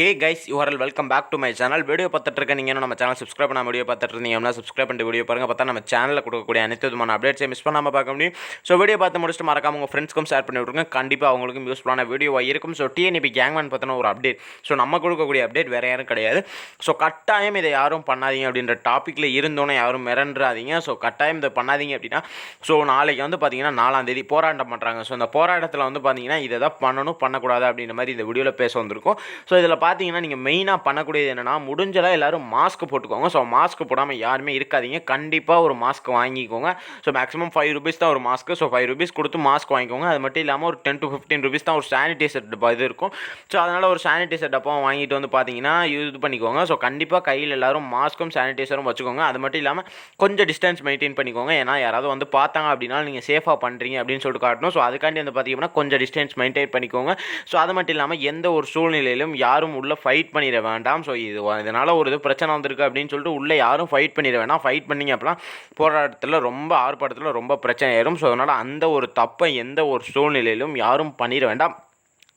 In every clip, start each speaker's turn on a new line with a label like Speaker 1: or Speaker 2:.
Speaker 1: Hey guys URL welcome back to my channel video பார்த்துட்டு இருக்க நீங்கள் நம்ம சேனல் சப்ஸ்கிரைப் பண்ண வீடியோ பார்த்துட்டு இருந்தீங்கன்னா சப்ஸ்கிரைப் பண்ணிட்டு வீடியோ பாருங்க. பார்த்தா நம்ம சேனலில் கொடுக்கக்கூடிய அனைத்து விதமான அப்டேட்ஸை மிஸ் பண்ணாமல் பார்க்க முடியும். ஸோ வீடியோ பார்த்து முடிச்சுட்டு மறக்காம உங்கள் ஃப்ரெண்ட்ஸ்க்கும் ஷேர் பண்ணி விட்ருங்க கண்டிப்பாக அவங்களுக்கும் யூஸ்ஃபுல்லான வீடியோவாக இருக்கும். ஸோ டிஎன்பி கேங்மேன் பற்றின ஒரு அப்டேட் ஸோ நம்ம கொடுக்கக்கூடிய அப்டேட் வேறு யாரும் கிடையாது. ஸோ கட்டாயம் இதை யாரும் பண்ணாதீங்க அப்படின்ற டாப்பிக்கில் இருந்தோன்னே யாரும் மிரண்டுறாதீங்க. ஸோ கட்டாயம் இதை பண்ணாதீங்க அப்படின்னா ஸோ நாளைக்கு வந்து பார்த்தீங்கன்னா நாலாம் தேதி போராட்டம் பண்ணுறாங்க ஸோ அந்த போராட்டத்தில் வந்து பார்த்தீங்கன்னா இதை தான் பண்ணணும் பண்ணக்கூடாது அப்படின்ற மாதிரி இந்த வீடியோவில் பேச வந்திருக்கும். ஸோ இதில் பார்த்தீங்கன்னா நீங்கள் மெயினாக பண்ணக்கூடியது என்னென்னா முடிஞ்சதாக எல்லோரும் மாஸ்க் போட்டுக்கோங்க. ஸோ மாஸ்க் போடாமல் யாருமே இருக்காதீங்க. கண்டிப்பாக ஒரு மாஸ்க் வாங்கிக்கோங்க. ஸோ மேக்ஸிமம் ஃபைவ் ருபீஸ் தான் ஒரு மாஸ்க்கு ஸோ ஃபைவ் ருபீஸ் கொடுத்து மாஸ்க் வாங்கிக்கோங்க. அது மட்டும் இல்லாமல் ஒரு டென் டு ஃபிஃப்டீன் ருபீஸ் தான் ஒரு சானிடைசர் டப்பா இது இருக்கும். ஸோ அதனால் ஒரு சானிடைசர் டப்பாவும் வாங்கிட்டு வந்து பார்த்தீங்கன்னா இது பண்ணிக்கோங்க. ஸோ கண்டிப்பாக கையில் எல்லோரும் மாஸ்க்கும் சானிடைசரும் வச்சுக்கோங்க. அது மட்டும் இல்லாமல் கொஞ்சம் டிஸ்டன்ஸ் மெயின்டைன் பண்ணிக்கோங்க. ஏன்னா யாராவது வந்து பார்த்தாங்க அப்படின்னா நீங்கள் சேஃபாக பண்ணுறீங்க அப்படின்னு சொல்லிட்டு காட்டணும். ஸோ அதுக்காண்டி வந்து பார்த்தீங்கன்னா கொஞ்சம் டிஸ்டன்ஸ் மெயின்டைன் பண்ணிக்கோங்க. ஸோ அது மட்டும் இல்லாமல் எந்த ஒரு சூழ்நிலையிலும் யாரும் உள்ளே ஃபைட் பண்ணிட வேண்டாம். ஸோ இது இதனால் ஒரு இது பிரச்சனை வந்திருக்கு அப்படின்னு சொல்லிட்டு உள்ளே யாரும் ஃபைட் பண்ணிட வேணாம். ஃபைட் பண்ணிங்க அப்படிலாம் போராட்டத்தில் ரொம்ப ஆர்ப்பாட்டத்தில் ரொம்ப பிரச்சனை ஆயிரும். ஸோ அதனால் அந்த ஒரு தப்பை எந்த ஒரு சூழ்நிலையிலும் யாரும் பண்ணிட வேண்டாம்.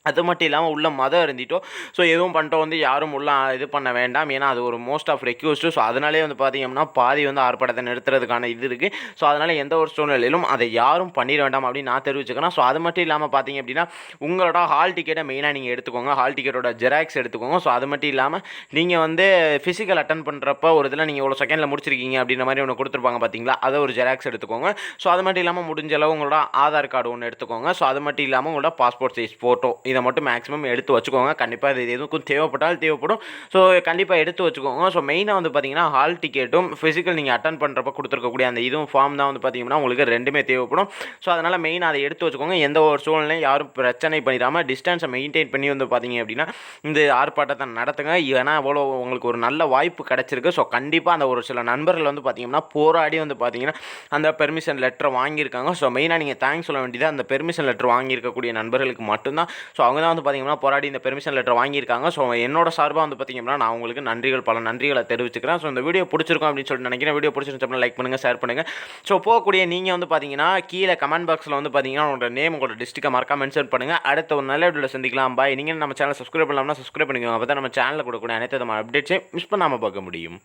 Speaker 1: அது மட்டும் இல்லாமல் உள்ள மதம் இருந்துட்டோ. ஸோ எதுவும் பண்ணிட்டோம் வந்து யாரும் உள்ள இது பண்ண வேண்டாம். ஏன்னா அது ஒரு மோஸ்ட் ஆஃப் ரெக்யூஸ்டு ஸோ அதனாலே வந்து பார்த்தீங்கன்னா பாதி வந்து ஆர்ப்பாட்டத்தை நிறுத்துறதுக்கான இது இருக்குது ஸோ அதனால் எந்த ஒரு சூழ்நிலையிலும் அதை யாரும் பண்ணிட வேண்டாம் அப்படின்னு நான் தெரிவிச்சுக்கிறேன். ஸோ அது மட்டும் இல்லாமல் பார்த்தீங்க அப்படின்னா உங்களோட ஹால் டிக்கெட்டை மெயினாக நீங்கள் எடுத்துக்கோங்க. ஹால் டிக்கெட்டோட ஜெராக்ஸ் எடுத்துக்கோங்க. ஸோ அது மட்டும் இல்லாமல் நீங்கள் வந்து ஃபிசிக்கல் அட்டன் பண்ணுறப்ப ஒரு இதில் நீங்கள் இவ்வளோ செகண்டில் முடிச்சிருக்கீங்க அப்படின்ற மாதிரி ஒன்று கொடுத்துருப்பாங்க பார்த்தீங்களா அதை ஒரு ஜெராக்ஸ் எடுத்துக்கோங்க. ஸோ அது மட்டும் இல்லாமல் முடிஞ்ச அளவு உங்களோட ஆதார் கார்டு ஒன்று எடுத்துக்கோங்க. ஸோ அது மட்டும் இல்லாமல் உங்களோட பாஸ்போர்ட் சைஸ் ஃபோட்டோ இதை மட்டும் மேக்ஸிமம் எடுத்து வச்சுக்கோங்க. கண்டிப்பாக இது எதுக்கும் தேவைப்பட்டால் தேவைப்படும். ஸோ கண்டிப்பாக எடுத்து வச்சுக்கோங்க. ஸோ மெயினாக வந்து பார்த்தீங்கன்னா ஹால் டிக்கெட்டும் ஃபிசிக்கல் நீங்கள் அட்டன் பண்ணுறப்ப கொடுத்துருக்கக்கூடிய அந்த இதுவும் ஃபார்ம் தான் வந்து பார்த்தீங்கன்னா உங்களுக்கு ரெண்டுமே தேவைப்படும். ஸோ அதனால் மெயினாக அதை எடுத்து வச்சுக்கோங்க. எந்த ஒரு சூழ்நிலையும் யாரும் பிரச்சனை பண்ணிடாமல் டிஸ்டன்ஸை மெயின்டைன் பண்ணி வந்து பார்த்தீங்க அப்படின்னா இந்த ஆர்ப்பாட்டத்தை நடத்துங்க. ஏன்னா அவ்வளோ உங்களுக்கு ஒரு நல்ல வாய்ப்பு கிடச்சிருக்கு. ஸோ கண்டிப்பாக அந்த ஒரு சில நண்பர்கள் வந்து பார்த்தீங்கன்னா போராடி வந்து பார்த்தீங்கன்னா அந்த பெர்மிஷன் லெட்டரை வாங்கியிருக்காங்க. ஸோ மெயினாக நீங்கள் தேங்க்ஸ் சொல்ல வேண்டியது அந்த பெர்மிஷன் லெட்டர் வாங்கியிருக்கக்கூடிய நண்பர்களுக்கு மட்டும்தான். ஸோ அவங்க தான் வந்து பார்த்தீங்கன்னா போராடி இந்த பெர்மிஷன் லெட்டர் வாங்கியிருக்காங்க. ஸோ என்னோட சார்பாக வந்து பார்த்தீங்கன்னா நான் உங்களுக்கு நன்றிகள் பல நன்றிகளை தெரிவிச்சுக்கிறேன். ஸோ இந்த வீடியோ பிடிச்சிருக்கும் அப்படின்னு சொல்லிட்டு நினைக்கிறேன். வீடியோ பிடிச்சிருந்துச்சு லைக் பண்ணுங்கள் ஷேர் பண்ணுங்கள் ஸோ போகக்கூடிய நீங்கள் வந்து பார்த்தீங்கன்னா கீழே கமெண்ட் பாக்ஸில் வந்து பார்த்தீங்கன்னா உங்களோட நேம் உங்களோட டிஸ்ட்ரிக்டை மறக்காம மென்ஷன் பண்ணுங்கள் அடுத்த ஒரு நல்ல வீடியோவில் சந்திக்கலாம். பாய் நீங்கள் நம்ம சேனல் சப்ஸ்கிரைப் பண்ணலாம்னா சப்ஸ்கிரைப் பண்ணிக்கோங்க. அப்போ தான் நம்ம சேனலில் கொடுக்கக்கூடிய அனைத்து விதமான அப்டேட்ஸையும் மிஸ் பண்ணாமல் பார்க்க முடியும்.